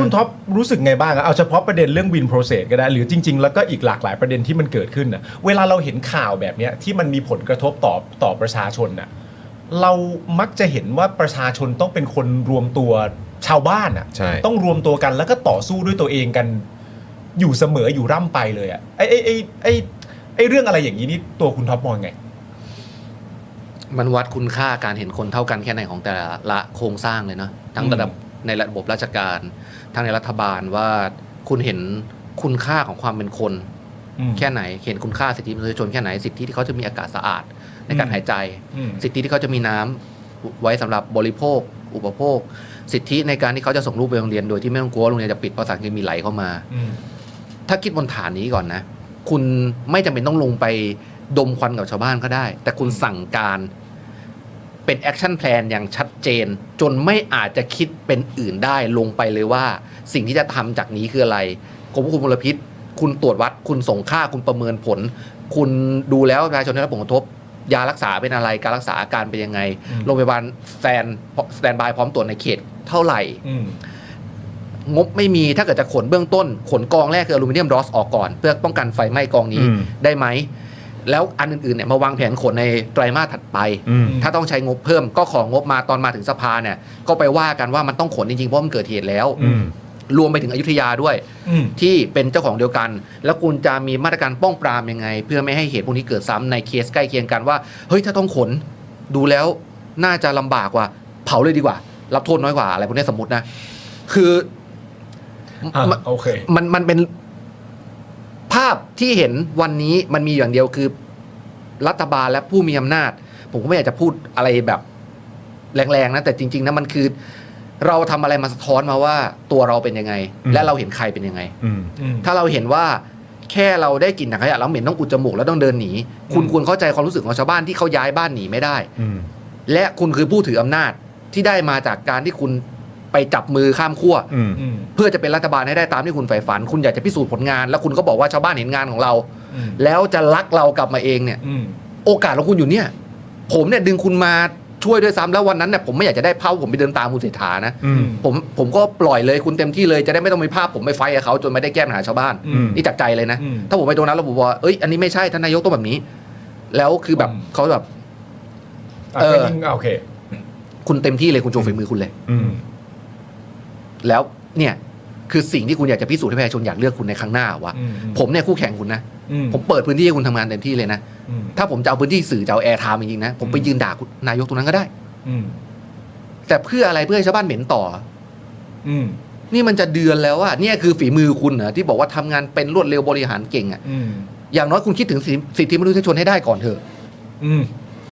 คุณท็อปรู้สึกไงบ้างอะเอาเฉพาะประเด็นเรื่องวินโปรเซสก็ได้ หรือจริง ๆ แล้วก็อีกหลากหลายประเด็นที่มันเกิดขึ้นน่ะเวลาเราเห็นข่าวแบบเนี้ยที่มันมีผลกระทบต่อต่อประชาชนน่ะเรามักจะเห็นว่าประชาชนต้องเป็นคนรวมตัวชาวบ้านอะใช่ ต้องรวมตัวกันแล้วก็ต่อสู้ด้วยตัวเองกันอยู่เสมออยู่ร่ำไปเลยอะไอ้ไอ้ไอ้ไอ้ไอ้เรื่องอะไรอย่างนี้นี่ตัวคุณท็อปมองไง มันวัดคุณค่าการเห็นคนเท่ากันแค่ไหนของแต่ละโครงสร้างเลยเนาะทั้งอืมระดับ ในระบบราชการทั้งในรัฐบาลว่าคุณเห็นคุณค่าของความเป็นคนอืมแค่ไหนเห็นคุณค่าสิทธิมนุษยชนแค่ไหนสิทธิที่เขาจะมีอากาศสะอาดในการอืมหายใจอืมสิทธิที่เขาจะมีน้ำไว้สำหรับบริโภค อุปโภค สิทธิในการที่เขาจะส่งลูกไปโรงเรียนโดยที่ไม่ต้องกลัวว่าโรงเรียนจะปิดเพราะสารเคมีไหลเข้ามาอืมถ้าคิดบนฐานนี้ก่อนนะ คุณไม่จำเป็นต้องลงไปดมควันกับชาวบ้านก็ได้ แต่คุณสั่งการ เป็นแอคชั่นแพลนอย่างชัดเจน จนไม่อาจจะคิดเป็นอื่นได้ลงไปเลยว่า สิ่งที่จะทำจากนี้คืออะไรกรมควบคุมมลพิษ คุณตรวจวัด คุณส่งค่าคุณประเมินผล คุณดูแล้วประชาชนได้รับผลกระทบ ยารักษาเป็นอะไรการรักษาอาการเป็นยังไงอืมโรงพยาบาลสแตนสแตนบายพร้อมตรวจในเขตเท่าไหร่อืมงบไม่มีถ้าเกิดจะขนเบื้องต้น ขนกองแรกคืออลูมิเนียมรอสออกก่อน เพื่อป้องกันไฟไหม้กองนี้อืมได้ไหม แล้วอันอื่นๆเนี่ยมาวางแผนขนในไตรมาสถัดไปอืมถ้าต้องใช้งบเพิ่มก็ของงบมาตอนมาถึงสภาเนี่ยก็ไปว่ากันว่ามันต้องขนจริงๆเพราะมันเกิดเหตุแล้วอืมรวมไปถึงอยุธยาด้วยอืมที่เป็นเจ้าของเดียวกัน แล้วคุณจะมีมาตรการป้องปรามยังไง เพื่อไม่ให้เหตุพวกนี้เกิดซ้ำในเคสใกล้เคียงกันว่าเฮ้ยถ้าต้องขนดูแล้วน่าจะลำบากกว่า เผาเลยดีกว่า รับโทษน้อยกว่าอะไรพวกนี้สมมตินะ คืออะมันโอเคมันมันเป็น ภาพที่เห็นวันนี้มันมีอย่างเดียวคือรัฐบาลและผู้มีอำนาจ ผมก็ไม่อยากจะพูดอะไรแบบแรงๆนะแต่จริง ๆนะมันคือ เราทำอะไรมาสะท้อนมาว่าตัวเราเป็นยังไงอืมและเราเห็นใครเป็นยังไง อืม อืม ถ้าเราเห็นว่าแค่เราได้กลิ่นถังขยะแล้วเหม็นต้องอุดจมูกแล้วต้องเดินหนี คุณอืมควรเข้าใจความรู้สึกของชาวบ้านที่เขาย้ายบ้านหนีไม่ได้ อืม และคุณคือผู้ถืออำนาจที่ได้มาจากการที่คุณ ไปจับมือข้ามขั้วอืม อืม เพื่อจะเป็นรัฐบาลให้ได้ตามที่คุณใฝ่ฝัน คุณอยากจะพิสูจน์ผลงาน แล้วคุณก็บอกว่าชาวบ้านเห็นงานของเรา อืม แล้วจะรักเรากลับมาเองเนี่ย อืม โอกาสของคุณอยู่เนี่ย ผมเนี่ยดึงคุณมาช่วยด้วยซ้ำแล้ววันนั้นเนี่ยผมไม่อยากจะได้ภาพผมไปเดินตามคุณเศรษฐานะอืม ผมผมก็ปล่อยเลยคุณเต็มที่เลยจะได้ไม่ต้องมีภาพผมไปไฟท์กับเขาจนไม่ได้แก้ปัญหาชาวบ้านอืมนี่จากใจเลยนะ อืมถ้าผมไปตรงนั้นแล้วผมบอกว่าเอ้ยอันนี้ไม่ใช่ท่านนายกต้องแบบนี้ แล้วคือแบบอืม เขาแบบอะเออ ก็ยิ่งอะโอเค คุณเต็มที่เลยคุณโชว์ฝีมือคุณเลย อืม แล้วเนี่ยคือสิ่งที่คุณอยากจะพิสูจน์ให้ประชาชนอยากเลือกคุณในครั้งหน้าวะอืมผมเนี่ยคู่แข่งคุณนะอืมผมเปิดพื้นที่ให้คุณทำงานเต็มที่เลยนะอืมถ้าผมจะเอาพื้นที่สื่อจะเอาแอร์ไทม์จริงๆนะ ผมไปอืมยืนด่าคุณนายกตรงนั้นก็ได้ อืมแต่เพื่ออะไรเพื่อให้ชาวบ้านเหม็นต่อ อืมนี่มันจะเดือนแล้วอะเนี่ยคือฝีมือคุณเหรอที่บอกว่าทำงานเป็นรวดเร็วบริหารเก่งอะอืมอย่างน้อยคุณคิดถึงสิสิทธิมนุษยชนให้ได้ก่อนเถอะ อืม